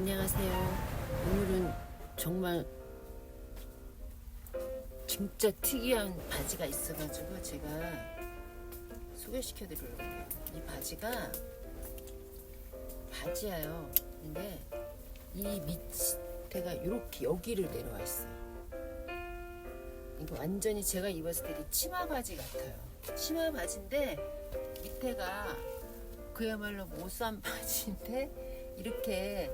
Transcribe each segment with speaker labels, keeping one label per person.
Speaker 1: 안녕하세요. 오늘은 정말 진짜 특이한 바지가 있어가지고 제가 소개시켜 드리려고 해요. 이 바지가 바지예요. 근데 이 밑에가 이렇게 여기를 내려와 있어요. 이거 완전히 제가 입었을 때 치마 바지 같아요. 치마 바지인데 밑에가 그야말로 모산 바지인데 이렇게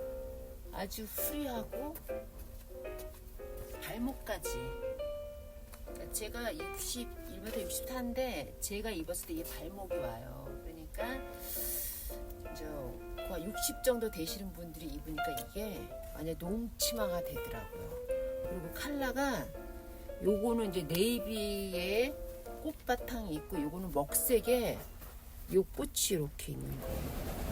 Speaker 1: 아주 후리하고 발목까지 그러니까 제가 60, 1m 64인데 제가 입었을 때 이게 발목이 와요. 그러니까 저60 정도 되시는 분들이 입으니까 이게 완전 농치마가 되더라고요. 그리고 컬러가 요거는 이제 네이비에 꽃바탕이 있고 요거는 먹색에 요 꽃이 이렇게 있는 거예요.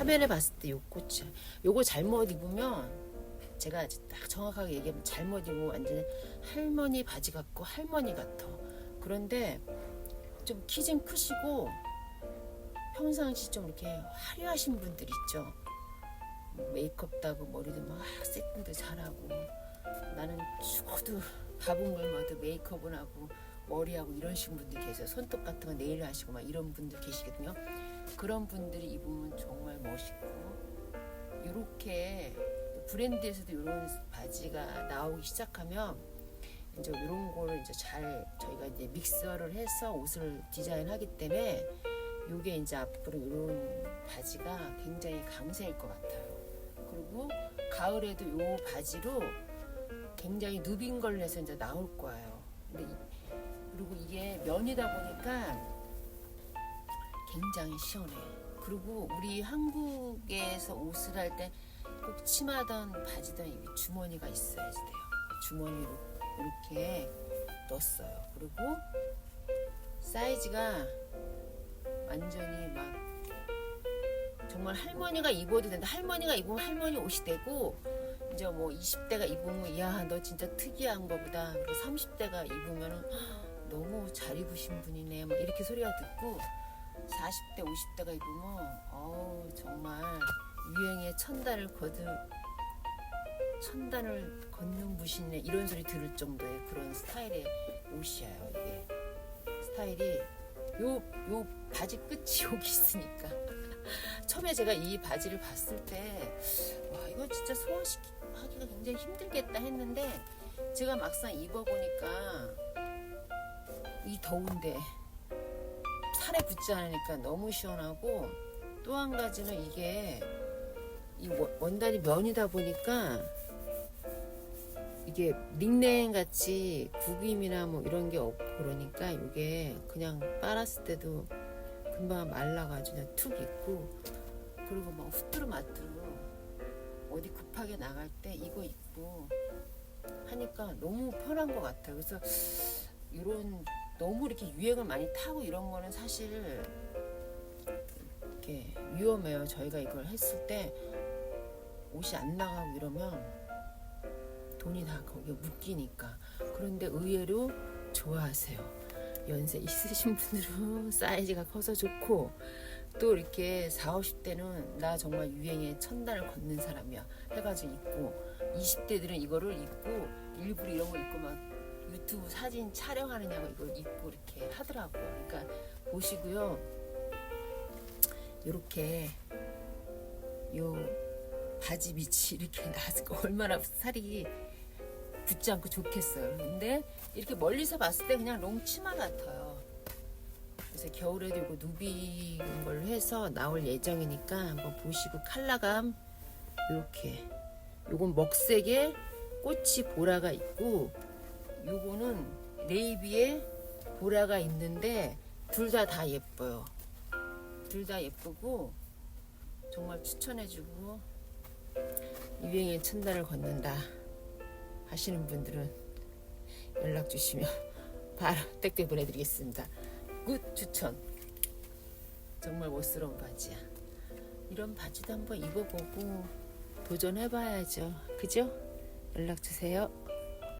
Speaker 1: 화면에 봤을 때 요 꽃이 요거 잘못 입으면 제가 딱 정확하게 얘기하면 잘못 입으면 완전 할머니 바지 같고 할머니 같아. 그런데 좀 키 좀 크시고 평상시 좀 이렇게 화려하신 분들 있죠. 메이크업도 하고 머리도 막 세팅도 잘하고 나는 죽어도 밥은 굶어도 메이크업은 하고 머리하고 이런 식 분들 계세요. 손톱 같은 거 네일 하시고 막 이런 분들 계시거든요. 그런 분들이 입으면 정말 멋있고 이렇게 브랜드에서도 이런 바지가 나오기 시작하면 이제 이런 거를 이제 잘 저희가 이제 믹서를 해서 옷을 디자인하기 때문에 이게 이제 앞으로 이런 바지가 굉장히 강세일 것 같아요. 그리고 가을에도 이 바지로 굉장히 누빈 걸 해서 이제 나올 거예요. 근데 이, 그리고 이게 면이다 보니까 굉장히 시원해. 그리고 우리 한국에서 옷을 할 때 꼭 치마든 바지든 이 주머니가 있어야지 돼요. 주머니로 이렇게 넣었어요. 그리고 사이즈가 완전히 막 정말 할머니가 입어도 된다. 할머니가 입으면 할머니 옷이 되고 이제 뭐 20대가 입으면 야 너 진짜 특이한 거보다 그리고 30대가 입으면은 너무 잘 입으신 분이네. 뭐 이렇게 소리가 듣고 40대 50대가 입으면 어우 정말 유행의 천단을 거두 천단을 걷는 무신네. 이런 소리 들을 정도의 그런 스타일의 옷이에요 이게. 스타일이 요 요 바지 끝이 여기 있으니까. 처음에 제가 이 바지를 봤을 때 와 이거 진짜 소화시키기가 굉장히 힘들겠다 했는데 제가 막상 입어보니까 이 더운데 살에 붙지 않으니까 너무 시원하고 또 한 가지는 이게 이 원- 원단이 면이다 보니까 이게 닉네임 같이 구김이나 뭐 이런 게 없고 그러니까 이게 그냥 빨았을 때도 금방 말라가지고 그냥 툭 입고 그리고 막 후뚜루마뚜루 어디 급하게 나갈 때 이거 입고 하니까 너무 편한 것 같아요. 그래서 이런 너무 이렇게 유행을 많이 타고 이런 거는 사실 이렇게 위험해요. 저희가 이걸 했을 때 옷이 안 나가고 이러면 돈이 다 거기에 묶이니까. 그런데 의외로 좋아하세요. 연세 있으신 분들은 사이즈가 커서 좋고 또 이렇게 4, 50대는 나 정말 유행에 천단을 걷는 사람이야 해가지고 입고 20대들은 이거를 입고 일부러 이런 거 입고 막 유튜브 사진 촬영하느냐고 이걸 입고 이렇게 하더라고요. 그러니까 보시고요. 이렇게 요 바지 밑이 이렇게 나서 얼마나 살이 붙지 않고 좋겠어요. 근데 이렇게 멀리서 봤을 때 그냥 롱치마 같아요. 그래서 겨울에도 이거 누비는 걸 해서 나올 예정이니까 한번 보시고 컬러감 이렇게 요건 먹색에 꽃이 보라가 있고 요거는 네이비에 보라가 있는데 둘다다 예뻐요. 둘 다 예쁘고 정말 추천해주고 유행의 천단을 걷는다 하시는 분들은 연락 주시면 바로 택배 보내드리겠습니다. 굿 추천. 정말 멋스러운 바지야. 이런 바지도 한번 입어보고 도전해봐야죠. 그죠? 연락 주세요.